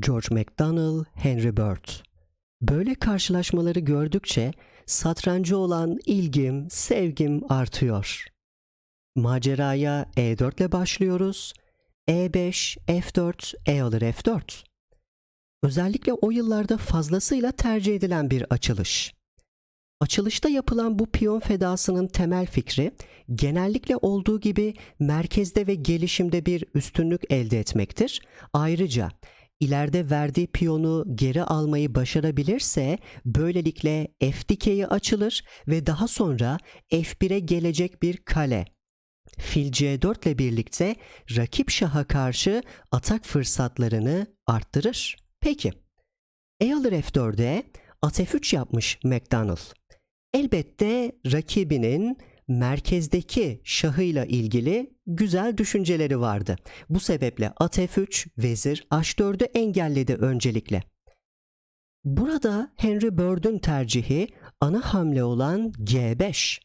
George MacDonald, Henry Bird. Böyle karşılaşmaları gördükçe satrancı olan ilgim, sevgim artıyor. Maceraya E4 ile başlıyoruz. E5, F4, E alır F4. Özellikle o yıllarda fazlasıyla tercih edilen bir açılış. Açılışta yapılan bu piyon fedasının temel fikri genellikle olduğu gibi merkezde ve gelişimde bir üstünlük elde etmektir. Ayrıca ileride verdiği piyonu geri almayı başarabilirse böylelikle F dikeyi açılır ve daha sonra F1'e gelecek bir kale. Fil C4 ile birlikte rakip şaha karşı atak fırsatlarını arttırır. Peki, E alır F4'e at F3 yapmış McDonald. Elbette rakibinin merkezdeki şahıyla ilgili güzel düşünceleri vardı. Bu sebeple at F3, vezir H4'ü engelledi öncelikle. Burada Henry Bird'ün tercihi ana hamle olan G5.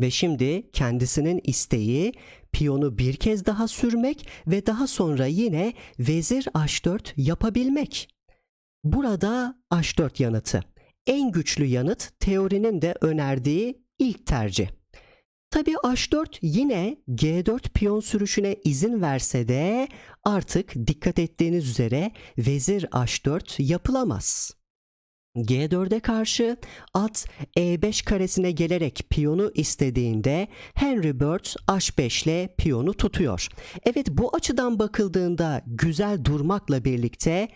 Ve şimdi kendisinin isteği piyonu bir kez daha sürmek ve daha sonra yine vezir H4 yapabilmek. Burada H4 yanıtı. En güçlü yanıt teorinin de önerdiği ilk tercih. Tabi H4 yine G4 piyon sürüşüne izin verse de artık dikkat ettiğiniz üzere vezir H4 yapılamaz. G4'e karşı at E5 karesine gelerek piyonu istediğinde Henry Bird H5 ile piyonu tutuyor. Evet bu açıdan bakıldığında güzel durmakla birlikte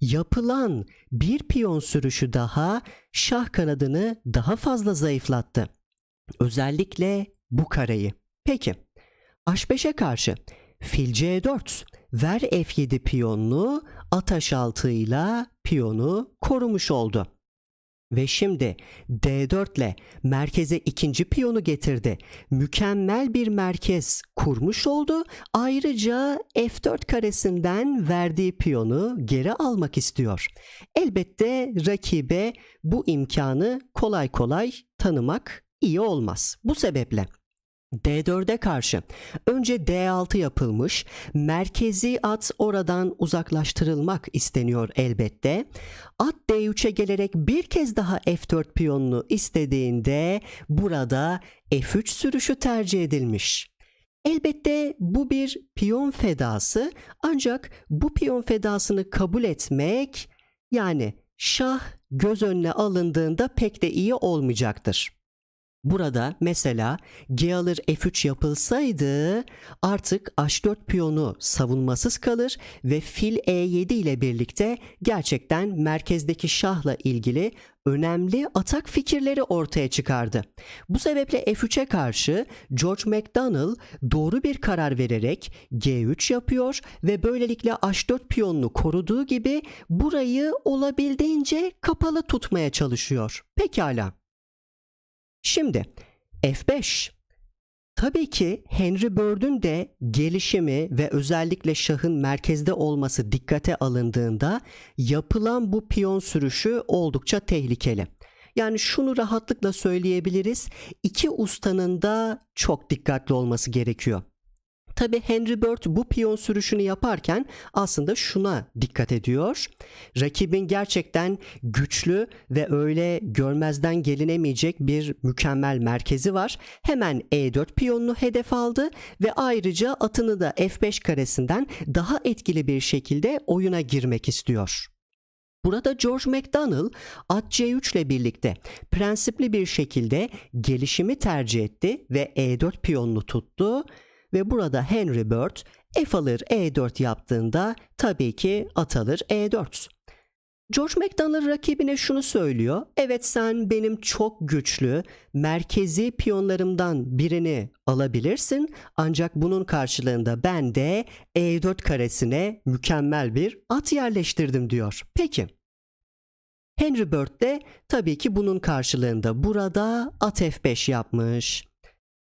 yapılan bir piyon sürüşü daha şah kanadını daha fazla zayıflattı. Özellikle bu kareyi. Peki H5'e karşı fil C4 ver F7 piyonunu at H6 ile piyonu korumuş oldu. Ve şimdi D4 ile merkeze ikinci piyonu getirdi. Mükemmel bir merkez kurmuş oldu. Ayrıca F4 karesinden verdiği piyonu geri almak istiyor. Elbette rakibe bu imkanı kolay kolay tanımak iyi olmaz. Bu sebeple D4'e karşı önce D6 yapılmış, merkezi at oradan uzaklaştırılmak isteniyor elbette. At D3'e gelerek bir kez daha F4 piyonunu istediğinde burada F3 sürüşü tercih edilmiş. Elbette bu bir piyon fedası ancak bu piyon fedasını kabul etmek yani şah göz önüne alındığında pek de iyi olmayacaktır. Burada mesela G alır F3 yapılsaydı artık H4 piyonu savunmasız kalır ve fil E7 ile birlikte gerçekten merkezdeki şahla ilgili önemli atak fikirleri ortaya çıkardı. Bu sebeple F3'e karşı George MacDonald doğru bir karar vererek G3 yapıyor ve böylelikle H4 piyonunu koruduğu gibi burayı olabildiğince kapalı tutmaya çalışıyor. Pekala. Şimdi F5. Tabii ki Henry Bird'ün de gelişimi ve özellikle şahın merkezde olması dikkate alındığında yapılan bu piyon sürüşü oldukça tehlikeli. Yani şunu rahatlıkla söyleyebiliriz. İki ustanın da çok dikkatli olması gerekiyor. Tabi Henry Bird bu piyon sürüşünü yaparken aslında şuna dikkat ediyor. Rakibin gerçekten güçlü ve öyle görmezden gelinemeyecek bir mükemmel merkezi var. Hemen E4 piyonunu hedef aldı ve ayrıca atını da F5 karesinden daha etkili bir şekilde oyuna girmek istiyor. Burada George MacDonald at C3 ile birlikte prensipli bir şekilde gelişimi tercih etti ve E4 piyonunu tuttu ve burada Henry Bird F alır E4 yaptığında tabii ki at alır E4. George MacDonald rakibine şunu söylüyor. Evet sen benim çok güçlü merkezi piyonlarımdan birini alabilirsin ancak bunun karşılığında ben de E4 karesine mükemmel bir at yerleştirdim diyor. Peki. Henry Bird de tabii ki bunun karşılığında burada at F5 yapmış.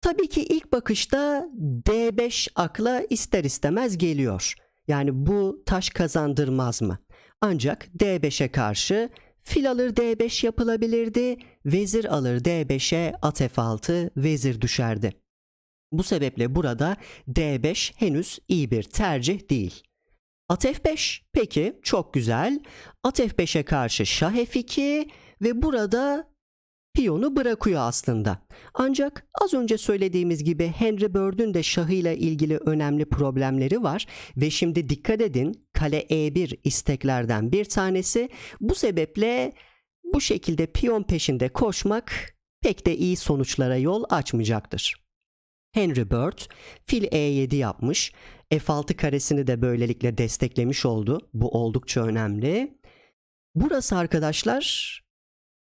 Tabii ki ilk bakışta D5 akla ister istemez geliyor. Yani bu taş kazandırmaz mı? Ancak D5'e karşı fil alır D5 yapılabilirdi, vezir alır D5'e at F6 vezir düşerdi. Bu sebeple burada D5 henüz iyi bir tercih değil. At F5. Peki çok güzel. At F5'e karşı Şah F2 ve burada piyonu bırakıyor aslında. Ancak az önce söylediğimiz gibi Henry Bird'ün de şahıyla ilgili önemli problemleri var ve şimdi dikkat edin kale E1 isteklerden bir tanesi. Bu sebeple bu şekilde piyon peşinde koşmak pek de iyi sonuçlara yol açmayacaktır. Henry Bird fil E7 yapmış. F6 karesini de böylelikle desteklemiş oldu. Bu oldukça önemli. Burası arkadaşlar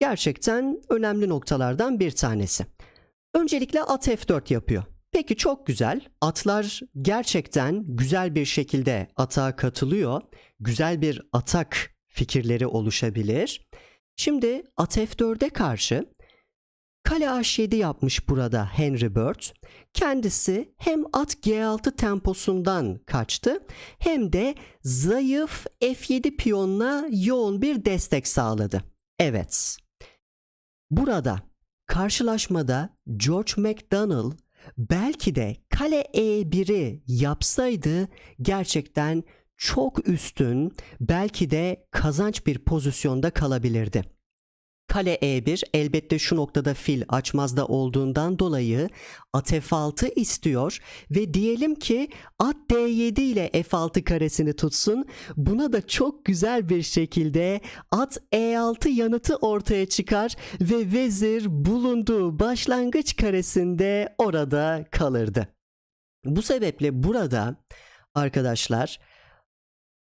gerçekten önemli noktalardan bir tanesi. Öncelikle at F4 yapıyor. Peki çok güzel. Atlar gerçekten güzel bir şekilde atağa katılıyor. Güzel bir atak fikirleri oluşabilir. Şimdi at F4'e karşı kale H7 yapmış burada Henry Bird. Kendisi hem at G6 temposundan kaçtı hem de zayıf F7 piyonuna yoğun bir destek sağladı. Evet. Burada karşılaşmada George McDonnell belki de kale E1'i yapsaydı gerçekten çok üstün belki de kazanç bir pozisyonda kalabilirdi. Kale E1 elbette şu noktada fil açmazda olduğundan dolayı at F6 istiyor ve diyelim ki at D7 ile F6 karesini tutsun. Buna da çok güzel bir şekilde at E6 yanıtı ortaya çıkar ve vezir bulunduğu başlangıç karesinde orada kalırdı. Bu sebeple burada arkadaşlar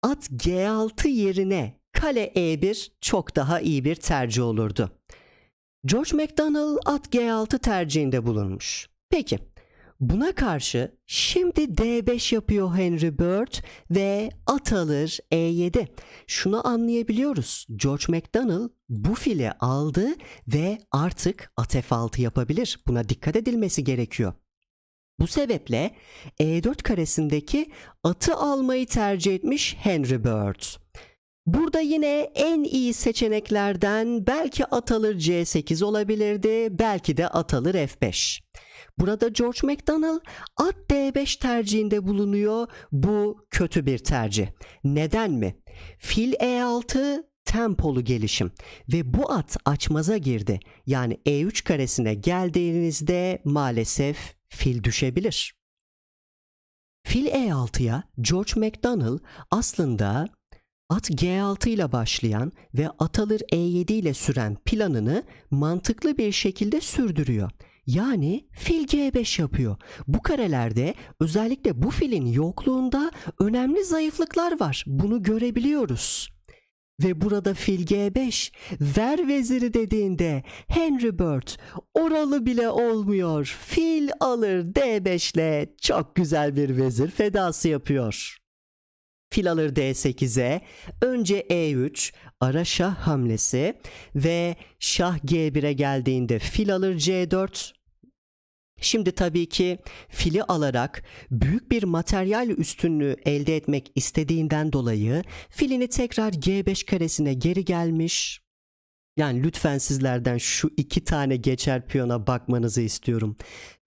at G6 yerine kale E1 çok daha iyi bir tercih olurdu. George McDonnell at G6 tercihinde bulunmuş. Peki buna karşı şimdi D5 yapıyor Henry Bird ve at alır E7. Şunu anlayabiliyoruz. George McDonnell bu fili aldı ve artık at F6 yapabilir. Buna dikkat edilmesi gerekiyor. Bu sebeple E4 karesindeki atı almayı tercih etmiş Henry Bird. Burada yine en iyi seçeneklerden belki at alır C8 olabilirdi, belki de at alır F5. Burada George McDonnell at D5 tercihinde bulunuyor. Bu kötü bir tercih. Neden mi? Fil E6 tempolu gelişim ve bu at açmaza girdi. Yani E3 karesine geldiğinizde maalesef fil düşebilir. Fil E6'ya George McDonnell aslında at G6 ile başlayan ve at alır E7 ile süren planını mantıklı bir şekilde sürdürüyor. Yani fil G5 yapıyor. Bu karelerde özellikle bu filin yokluğunda önemli zayıflıklar var. Bunu görebiliyoruz. Ve burada fil G5 ver veziri dediğinde Henry Bird oralı bile olmuyor. Fil alır D5 ile çok güzel bir vezir fedası yapıyor. Fil alır D8'e önce E3 ara şah hamlesi ve şah G1'e geldiğinde fil alır C4 Şimdi tabii ki fili alarak büyük bir materyal üstünlüğü elde etmek istediğinden dolayı filini tekrar G5 karesine geri gelmiş. Yani lütfen sizlerden şu iki tane geçer piyona bakmanızı istiyorum.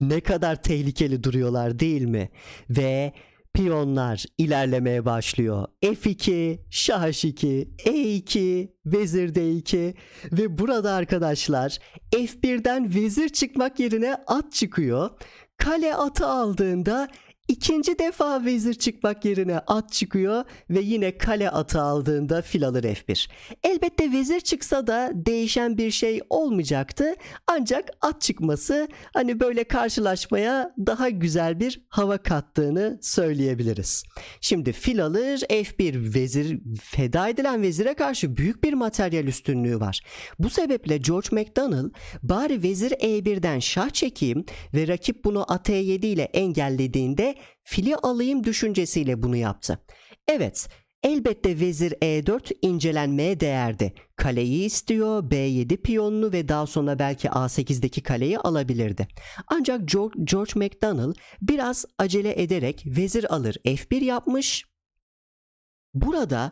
Ne kadar tehlikeli duruyorlar değil mi? Ve piyonlar ilerlemeye başlıyor. F2, şah H2, E2, vezir D2 ve burada arkadaşlar F1'den vezir çıkmak yerine at çıkıyor. Kale atı aldığında ikinci defa vezir çıkmak yerine at çıkıyor ve yine kale atı aldığında fil alır F1. Elbette vezir çıksa da değişen bir şey olmayacaktı. Ancak at çıkması hani böyle karşılaşmaya daha güzel bir hava kattığını söyleyebiliriz. Şimdi fil alır F1 vezir feda edilen vezire karşı büyük bir materyal üstünlüğü var. Bu sebeple George McDonnell bari vezir E1'den şah çekeyim ve rakip bunu at E7 ile engellediğinde fili alayım düşüncesiyle bunu yaptı. Evet, elbette vezir E4 incelenmeye değerdi. Kaleyi istiyor, B7 piyonunu ve daha sonra belki A8'deki kaleyi alabilirdi. Ancak George, George McDonnell biraz acele ederek vezir alır F1 yapmış. Burada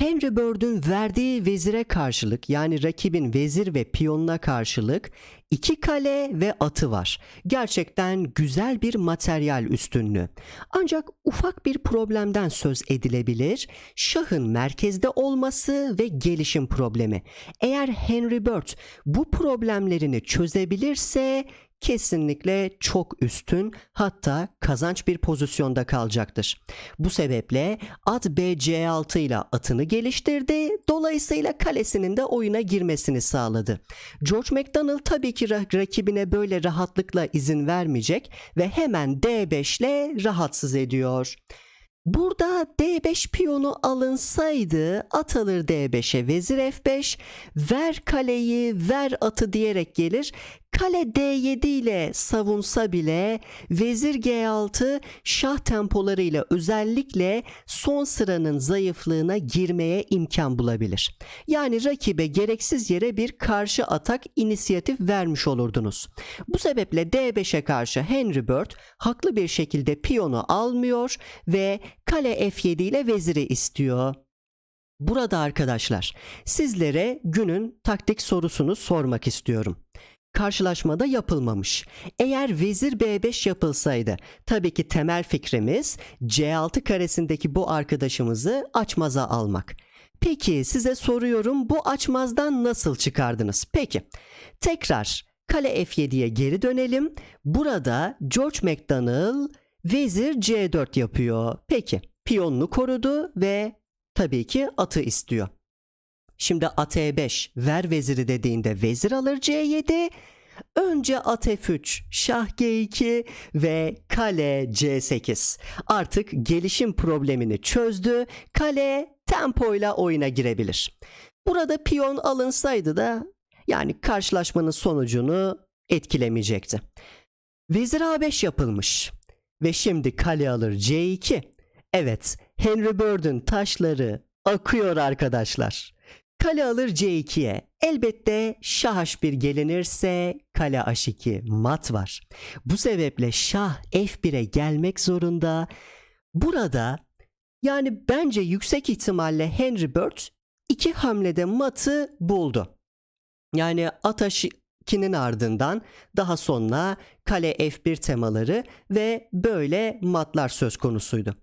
Henry Bird'ün verdiği vezire karşılık yani rakibin vezir ve piyonuna karşılık iki kale ve atı var. Gerçekten güzel bir materyal üstünlüğü. Ancak ufak bir problemden söz edilebilir. Şahın merkezde olması ve gelişim problemi. Eğer Henry Bird bu problemlerini çözebilirse kesinlikle çok üstün hatta kazanç bir pozisyonda kalacaktır. Bu sebeple at BC6 ile atını geliştirdi. Dolayısıyla kalesinin de oyuna girmesini sağladı. George McDonald tabii ki ra- rakibine böyle rahatlıkla izin vermeyecek ve hemen D5 ile rahatsız ediyor. Burada D5 piyonu alınsaydı at alır D5'e vezir F5 ver kaleyi ver atı diyerek gelir. Kale D7 ile savunsa bile vezir G6 şah tempolarıyla özellikle son sıranın zayıflığına girmeye imkan bulabilir. Yani rakibe gereksiz yere bir karşı atak inisiyatif vermiş olurdunuz. Bu sebeple D5'e karşı Henry Bird haklı bir şekilde piyonu almıyor ve kale F7 ile veziri istiyor. Burada arkadaşlar sizlere günün taktik sorusunu sormak istiyorum. Karşılaşmada yapılmamış. Eğer vezir B5 yapılsaydı tabii ki temel fikrimiz C6 karesindeki bu arkadaşımızı açmaza almak. Peki size soruyorum bu açmazdan nasıl çıkardınız? Peki tekrar kale F7'ye geri dönelim. Burada George McDonald vezir C4 yapıyor. Peki piyonunu korudu ve tabii ki atı istiyor. Şimdi at E5 ver veziri dediğinde vezir alır C7. Önce at F3, şah G2 ve kale C8. Artık gelişim problemini çözdü. Kale tempoyla oyuna girebilir. Burada piyon alınsaydı da yani karşılaşmanın sonucunu etkilemeyecekti. Vezir A5 yapılmış ve şimdi kale alır C2. Evet, Henry Bird'ün taşları akıyor arkadaşlar. Kale alır C2'ye. Elbette şah H1 gelinirse kale H2 mat var. Bu sebeple şah F1'e gelmek zorunda. Burada yani bence yüksek ihtimalle Henry Bird iki hamlede matı buldu. Yani at H2'nin ardından daha sonra kale F1 temaları ve böyle matlar söz konusuydu.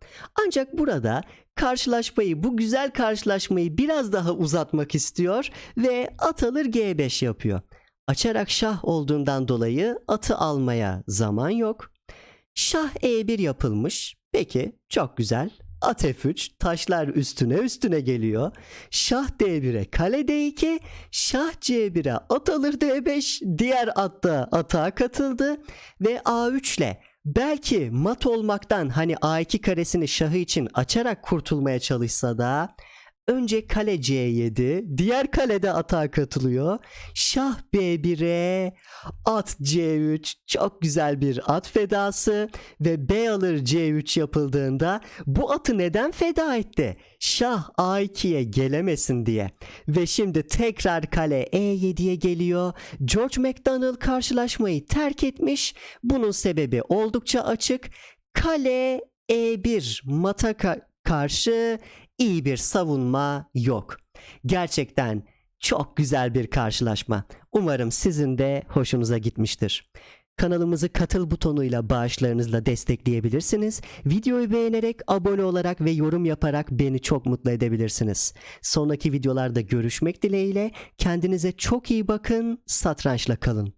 Ancak burada karşılaşmayı bu güzel karşılaşmayı biraz daha uzatmak istiyor ve at alır G5 yapıyor. Açarak şah olduğundan dolayı atı almaya zaman yok. Şah E1 yapılmış. Peki çok güzel. At F3 taşlar üstüne üstüne geliyor. Şah D1'e kale D2, şah C1'e at alır D5, diğer at da atağa katıldı ve A3 ile belki mat olmaktan hani A2 karesini şahı için açarak kurtulmaya çalışsa da önce kale C7, diğer kalede atağa katılıyor. Şah B1'e, at C3, çok güzel bir at fedası ve B alır C3 yapıldığında bu atı neden feda etti? Şah A2'ye gelemesin diye. Ve şimdi tekrar kale E7'ye geliyor. George McDonald karşılaşmayı terk etmiş. Bunun sebebi oldukça açık. Kale E1 mata ka- karşı iyi bir savunma yok. Gerçekten çok güzel bir karşılaşma. Umarım sizin de hoşunuza gitmiştir. Kanalımızı katıl butonuyla bağışlarınızla destekleyebilirsiniz. Videoyu beğenerek, abone olarak ve yorum yaparak beni çok mutlu edebilirsiniz. Sonraki videolarda görüşmek dileğiyle kendinize çok iyi bakın, satrançla kalın.